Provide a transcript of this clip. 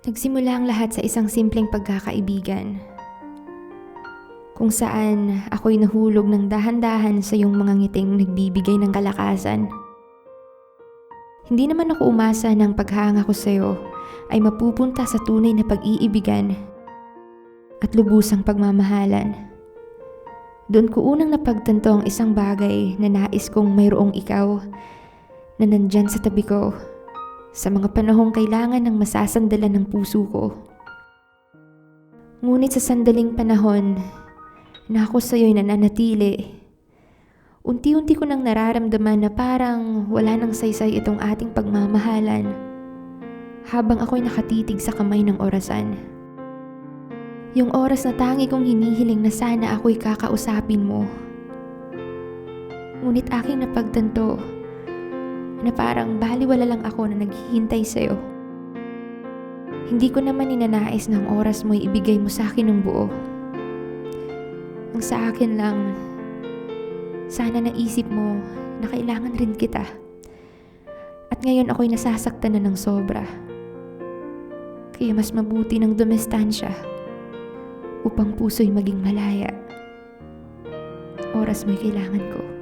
Nagsimula ang lahat sa isang simpleng pagkakaibigan. Kung saan ako'y nahulog ng dahan-dahan sa iyong mga ngiting nagbibigay ng kalakasan. Hindi naman ako umasa ng paghanga ko sa iyo ay mapupunta sa tunay na pag-iibigan at lubusang pagmamahalan. Doon ko unang napagtanto ang isang bagay na nais kong mayroong ikaw na nandyan sa tabi ko sa mga panahong kailangan ng masasandalan ng puso ko. Ngunit sa sandaling panahon na ako sa iyo'y nananatili, unti-unti ko nang nararamdaman na parang wala nang saysay itong ating pagmamahalan habang ako'y nakatitig sa kamay ng orasan. Yung oras na tangi kong hinihiling na sana ako'y kakausapin mo. Ngunit aking napagtanto na parang baliwala lang ako na naghihintay sa'yo. Hindi ko naman ninanais ng oras mo'y ibigay mo sa akin ng buo. Ang sa akin lang, sana naisip mo na kailangan rin kita. At ngayon ako'y nasasaktan na ng sobra. Kaya mas mabuti ng dumestansya upang puso'y maging malaya. Oras mo'y kailangan ko.